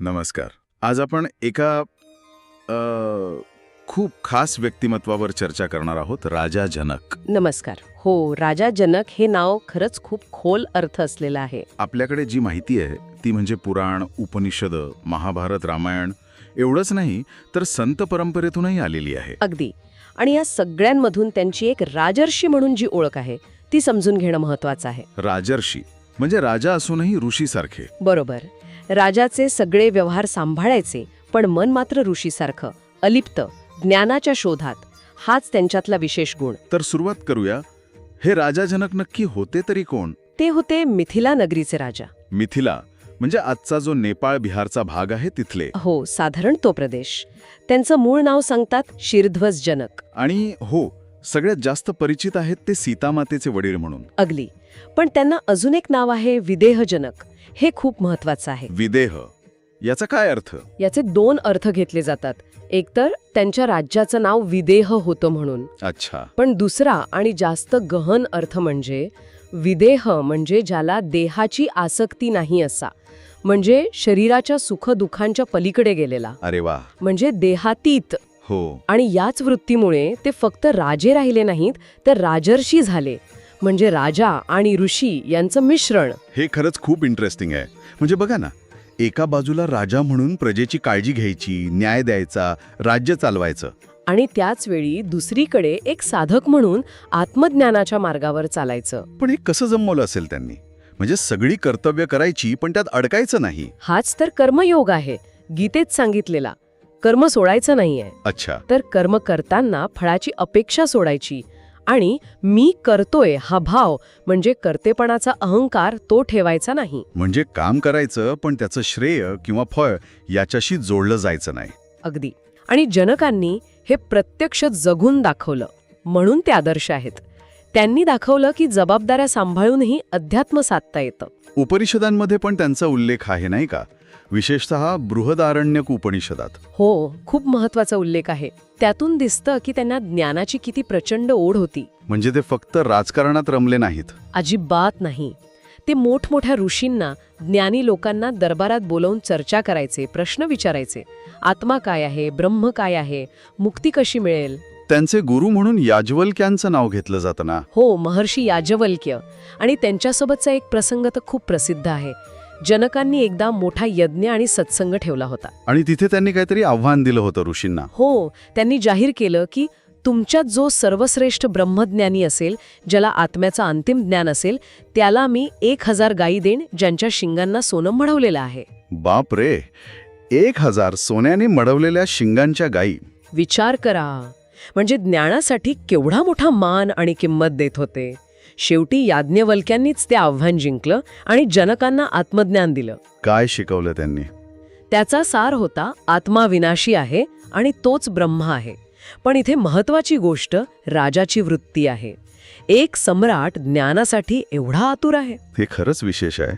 नमस्कार. आज आपण एका खूप खास व्यक्तिमत्वावर चर्चा करणार आहोत राजा जनक. नमस्कार. हो राजा जनक हे नाव खरंच खूप खोल अर्थ असलेलं आहे. आपल्याकडे जी माहिती आहे ती म्हणजे पुराण उपनिषद महाभारत रामायण एवढंच नाही तर संत परंपरेतूनही आलेली आहे. अगदी. आणि या सगळ्यांमधून त्यांची एक राजर्षी म्हणून जी ओळख आहे ती समजून घेणं महत्वाचं आहे. राजर्षी. म्हणजे राजा असूनही ऋषीसारखे. बरोबर. राजाचे सगळे व्यवहार सांभाळायचे पण मन मात्र ऋषीसारखं अलिप्त ज्ञानाच्या शोधात. हाच त्यांच्यातला विशेष गुण. तर सुरुवात करूया. हे राजा जनक नक्की होते तरी कोण? ते होते मिथिला नगरीचे राजा. मिथिला म्हणजे आजचा जो नेपाळ बिहारचा भाग आहे तिथले. हो साधारण तो प्रदेश. त्यांचं मूळ नाव सांगतात शिरध्वज जनक. आणि हो सगळ्यात जास्त परिचित आहेत ते सीतामातेचे वडील म्हणून. अगदी. पण त्यांना अजून एक नाव आहे विदेहजनक. हे खूप महत्वाचं आहे. विदेह. याचा काय अर्थ? याचे दोन अर्थ घेतले जातात. एकतर त्यांच्या राज्याचं नाव विदेह होतं म्हणून. अच्छा. पण दुसरा आणि जास्त गहन अर्थ म्हणजे विदेह म्हणजे ज्याला देहाची आसक्ती नाही असा. म्हणजे शरीराच्या सुखदुःखांच्या पलीकडे गेलेला. अरे वा. म्हणजे देहातीत. हो. आणि याच वृत्तीमुळे ते फक्त राजे राहिले नाहीत तर राजर्षी झाले. म्हणजे राजा आणि ऋषी यांचं मिश्रण. हे खरंच खूप इंटरेस्टिंग आहे. म्हणजे बघा ना एका बाजूला राजा म्हणून प्रजेची काळजी घ्यायची न्याय द्यायचा राज्य चालवायचं. आणि त्याच वेळी दुसरीकडे एक साधक म्हणून आत्मज्ञानाच्या मार्गावर चालायचं. पण हे कसं जमवलं असेल त्यांनी? म्हणजे सगळी कर्तव्य करायची पण त्यात अडकायचं नाही. हाच तर कर्मयोग आहे गीतेत सांगितलेला. कर्म सोडायचं नाहीये. अच्छा. तर कर्म करताना फळाची अपेक्षा सोडायची आणि मी करतोय हा भाव म्हणजे कर्तेपणाचा अहंकार तो ठेवायचा नाही. म्हणजे काम करायचं पण त्याचं श्रेय किंवा फळ याच्याशी जोडलं जायचं नाही. अगदी. आणि जनकांनी हे प्रत्यक्ष जगून दाखवलं. म्हणून ते आदर्श आहेत. त्यांनी दाखवलं की जबाबदाऱ्या सांभाळूनही अध्यात्म साधता येतं. उपनिषदांमध्ये पण त्यांचा उल्लेख आहे नाही का? विशेषतः बृहदारण्यक उपनिषदात. हो खूप महत्त्वाचा उल्लेख आहे. त्यातून दिसतं की त्यांना ज्ञानाची किती प्रचंड ओढ होती. म्हणजे ते फक्त राजकारणात रमले नाहीत. अजिबात नाही. ते मोठमोठ्या ऋषींना ज्ञानी लोकांना दरबारात बोलवून चर्चा करायचे प्रश्न विचारायचे. आत्मा काय आहे? ब्रह्म काय आहे? मुक्ती कशी मिळेल? त्यांचे गुरु म्हणून याज्वल्क्यांचं नाव घेतलं जातं ना? हो महर्षी याजवल्क्य. आणि त्यांच्यासोबतचा एक प्रसंग तर खूप प्रसिद्ध आहे. जनकांनी एकदा मोठा यज्ञ आणि सत्संग ठेवला होता. आणि तिथे त्यांनी काहीतरी आव्हान दिलं होतं ऋषींना. हो त्यांनी जाहीर केलं की तुमच्यात जो सर्वश्रेष्ठ ब्रह्मज्ञानी असेल ज्याला आत्म्याचं अंतिम ज्ञान असेल त्याला मी एक हजार गायी देईन ज्यांच्या शिंगांना सोनं मढवलेलं आहे. बाप रे एक हजार सोन्याने मडवलेल्या शिंगांच्या गायी विचार करा. म्हणजे ज्ञानासाठी केवढा मोठा मान आणि किंमत देत होते. शेवटी याज्ञवल्क्यांनीच ते आव्हान जिंकलं आणि जनकांना आत्मज्ञान दिलं. काय शिकवलं त्यांनी? त्याचा सार होता आत्मा विनाशी आहे आणि तोच ब्रह्म आहे. पण इथे महत्वाची गोष्ट राजाची वृत्ती आहे. एक सम्राट ज्ञानासाठी एवढा आतुर आहे. हे खरंच विशेष आहे.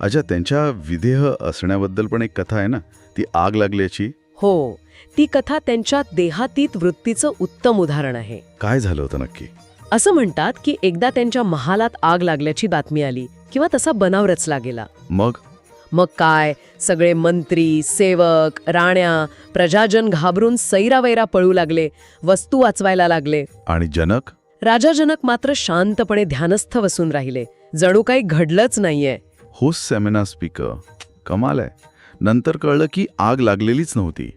अच्छा त्यांच्या विधेय असण्याबद्दल पण एक कथा आहे ना? ती आग लागल्याची? हो ती कथा त्यांच्या देहातीत वृत्तीचं उत्तम उदाहरण आहे. काय झालं होतं नक्की? असं म्हणतात की एकदा त्यांच्या महालात आग लागल्याची बातमी आली किंवा तसा बनाव रचला गेला. मग? मग काय? सगळे मंत्री सेवक राण्या प्रजाजन घाबरून सैरावैरा पळू लागले वस्तू वाचवायला लागले. आणि जनक? राजा जनक मात्र शांतपणे ध्यानस्थ बसून राहिले. जणू काही घडलंच नाहीये. हो सेमिना स्पीकर. कमाल आहे. नंतर कळलं की आग लागलेलीच नव्हती.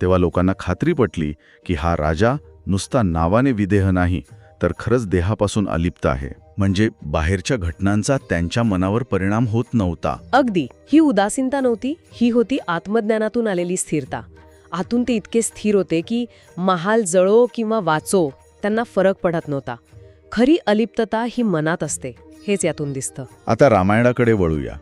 तेव्हा लोकांना खात्री पटली की हा राजा नुसता नावाने विदेह नाही तर खरंच देहापासून अलिप्त आहे. म्हणजे बाहेरच्या घटनांचा त्यांच्या मनावर परिणाम होत नव्हता. अगदी. ही उदासीनता नव्हती ही होती आत्मज्ञानातून आलेली स्थिरता. आतून ते इतके स्थिर होते की महाल जळो किंवा वाचो त्यांना फरक पडत नव्हता. खरी अलिप्तता ही मनात असते हेच यातून दिसतं. आता रामायणाकडे वळूया.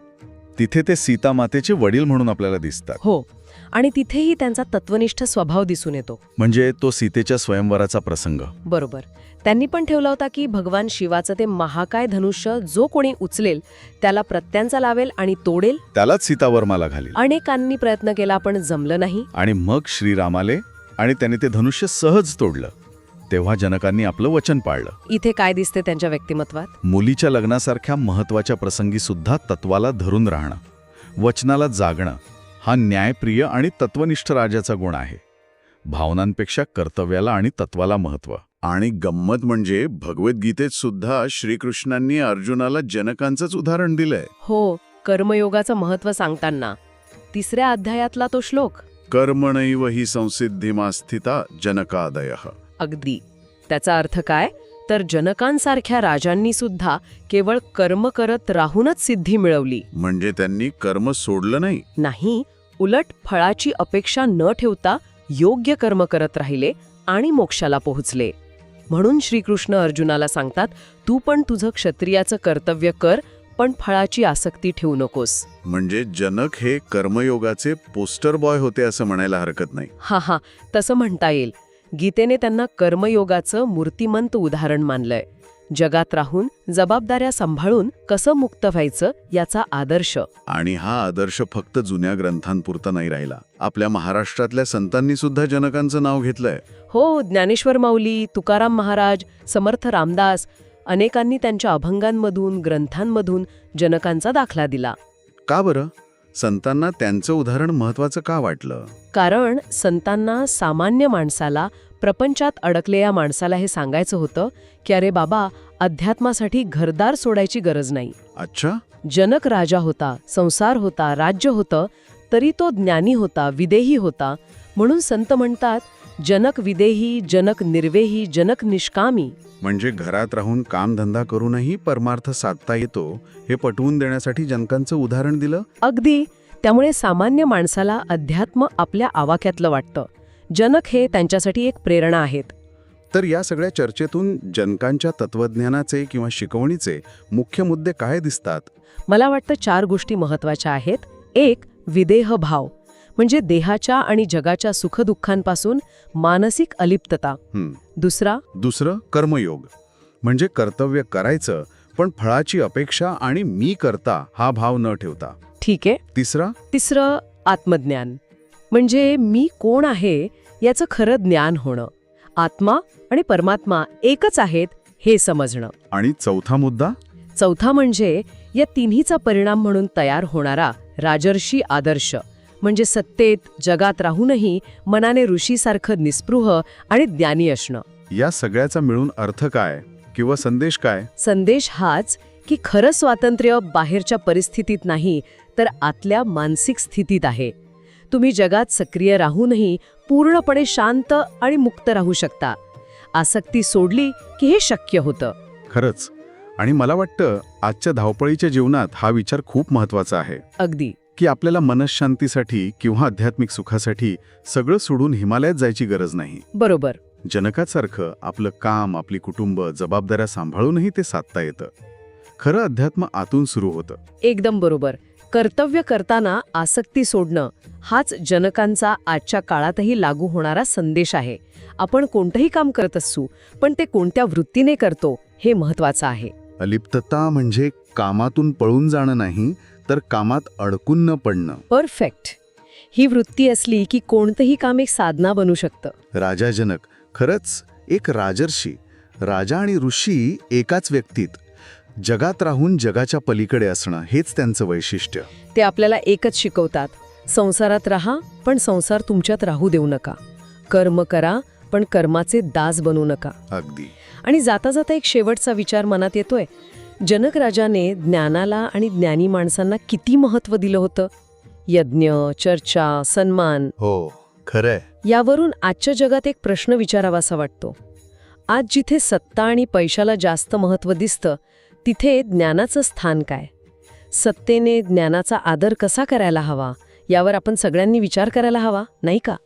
तिथे ते सीता मातेचे वडील म्हणून आपल्याला दिसतात. हो. आणि तिथेही त्यांचा तत्वनिष्ठ स्वभाव दिसून येतो. म्हणजे तो सीतेच्या स्वयंवराचा प्रसंग. बरोबर. त्यांनी पण ठेवला होता की भगवान शिवाचं ते महाकाय धनुष्य जो कोणी उचलेल त्याला प्रत्यांचा लावेल आणि तोडेल? त्यालाच सीतावर्माला घालील. अनेकांनी प्रयत्न केला पण जमलं नाही. आणि मग श्रीरामाले आणि त्याने ते धनुष्य सहज तोडलं. तेव्हा जनकांनी आपलं वचन पाळलं. इथे काय दिसते त्यांच्या व्यक्तिमत्वात? मुलीच्या लग्नासारख्या महत्त्वाच्या प्रसंगी सुद्धा तत्वाला धरून राहणं वचनाला जागणं हा न्यायप्रिय आणि तत्वनिष्ठ राजाचा गुण आहे. भावनांपेक्षा कर्तव्याला आणि तत्वाला महत्त्व. आणि गंमत म्हणजे भगवद्गीतेत सुद्धा श्रीकृष्णांनी अर्जुनाला जनकांचंच उदाहरण दिलंय. हो कर्मयोगाचं महत्त्व सांगताना. तिसऱ्या अध्यायातला तो श्लोक. कर्मणैव ही संसिद्धिमा स्थिता जनकादय. अगदी. त्याचा अर्थ काय? तर जनकांसारख्या राजांनी सुद्धा केवळ कर्म करत राहूनच सिद्धी मिळवली. म्हणजे त्यांनी कर्म सोडलं नाही? नाही उलट फळाची अपेक्षा न ठेवता योग्य कर्म करत राहिले आणि मोक्षाला पोहोचले. म्हणून श्रीकृष्ण अर्जुनाला सांगतात तू पण तुझं क्षत्रियाचं कर्तव्य कर पण फळाची आसक्ती ठेवू नकोस. म्हणजे जनक हे कर्मयोगाचे पोस्टर बॉय होते असं म्हणायला हरकत नाही. हा हा तसं म्हणता येईल. गीतेने त्यांना कर्मयोगाचं मूर्तिमंत उदाहरण मानलंय. जगात राहून जबाबदाऱ्या सांभाळून कसं मुक्त व्हायचं याचा आदर्श. आणि हा आदर्श फक्त जुन्या ग्रंथांपुरता नाही राहिला. आपल्या महाराष्ट्रातल्या संतांनी सुद्धा जनकांचं नाव घेतलंय. हो ज्ञानेश्वर माऊली तुकाराम महाराज समर्थ रामदास अनेकांनी त्यांच्या अभंगांमधून ग्रंथांमधून जनकांचा दाखला दिला. का बरं? संतांना त्यांचं उदाहरण महत्वाचं का वाटलं? कारण संतांना सामान्य माणसाला प्रपंचात अडकलेल्या माणसाला हे सांगायचं होतं की अरे बाबा अध्यात्मासाठी घरदार सोडायची गरज नाही. अच्छा? जनक राजा होता संसार होता राज्य होतं तरी तो ज्ञानी होता विदेही होता. म्हणून संत म्हणतात जनक विदेही जनक निर्वेही जनक निष्कामी. म्हणजे घरात राहून कामधंदा करूनही परमार्थ साधता येतो हे पटवून देण्यासाठी जनकांचं उदाहरण दिलं? अगदी. त्यामुळे सामान्य माणसाला अध्यात्म आपल्या आवाक्यातलं वाटतं. जनक हे त्यांच्यासाठी एक प्रेरणा आहेत. तर या सगळ्या चर्चेतून जनकांच्या तत्वज्ञानाचे किंवा शिकवणीचे मुख्य मुद्दे काय दिसतात? मला वाटतं चार गोष्टी महत्त्वाच्या आहेत. एक विदेह भाव. म्हणजे देहाच्या आणि जगाच्या सुखदुःखांपासून मानसिक अलिप्तता. दुसरा? दुसरं कर्मयोग. म्हणजे कर्तव्य करायचं पण फळाची अपेक्षा आणि मी करता हा भाव न ठेवता. ठीक आहे. तिसरा? तिसरं आत्मज्ञान. म्हणजे मी कोण आहे याचं खरं ज्ञान होणं. आत्मा आणि परमात्मा एकच आहेत हे समजणं. आणि चौथा मुद्दा? चौथा म्हणजे या तिन्हीचा परिणाम म्हणून तयार होणारा राजर्षी आदर्श. म्हणजे सत्तेत जगात राहूनही मनाने ऋषीसारखं निस्पृह आणि ज्ञानी असणं. या सगळ्याचा मिळून अर्थ काय किंवा संदेश काय? संदेश हाच की खरं स्वातंत्र्य बाहेरच्या परिस्थितीत नाही तर आतल्या मानसिक स्थितीत आहे. तुम्ही जगात सक्रिय राहूनही पूर्णपणे शांत आणि मुक्त राहू शकता. आसक्ती सोडली की हे शक्य होतं. खरंच. आणि मला वाटतं आजच्या धावपळीच्या जीवनात हा विचार खूप महत्त्वाचा आहे. अगदी. की आपल्याला मनशांतीसाठी किंवा आध्यात्मिक सुखासाठी सगळं सोडून हिमालयात जायची गरज नाही. बरोबर. जनकासारखं आपलं काम आपली कुटुंब जबाबदाऱ्या सांभाळूनही ते साधता येतं. खरं अध्यात्म आतून सुरू होतं. एकदम बरोबर. कर्तव्य करताना आसक्ती सोडणं हाच जनकांचा आजच्या काळातही लागू होणारा संदेश आहे. आपण कोणतंही काम करत असू पण ते कोणत्या वृत्तीने करतो हे महत्वाचं आहे. अलिप्तता म्हणजे कामातून पळून जाणं नाही तर कामात अडकून न पडणं. परफेक्ट ही वृत्ती असली की कोणतंही काम एक साधना बनू शकतं. राजा जनक खरंच एक राजर्षी. राजा आणि ऋषी एकाच व्यक्तीत. जगात राहून जगाच्या पलीकडे असणं हेच त्यांचं वैशिष्ट्य. ते आपल्याला एकच शिकवतात. संसारात राहा पण संसार तुमच्यात राहू देऊ नका. कर्म करा पण कर्माचे दास बनू नका. अगदी. आणि जाता जाता एक शेवटचा विचार मनात येतोय. जनक राजाने ज्ञानाला आणि ज्ञानी माणसांना किती महत्त्व दिलं होतं? यज्ञ चर्चा सन्मान. हो खरंय. यावरून आजच्या जगात एक प्रश्न विचारावासा वाटतो. आज जिथे सत्ता आणि पैशाला जास्त महत्त्व दिसतं तिथे ज्ञानाचं स्थान काय? सत्तेने ज्ञानाचा आदर कसा करायला हवा? यावर आपण सगळ्यांनी विचार करायला हवा नाही का?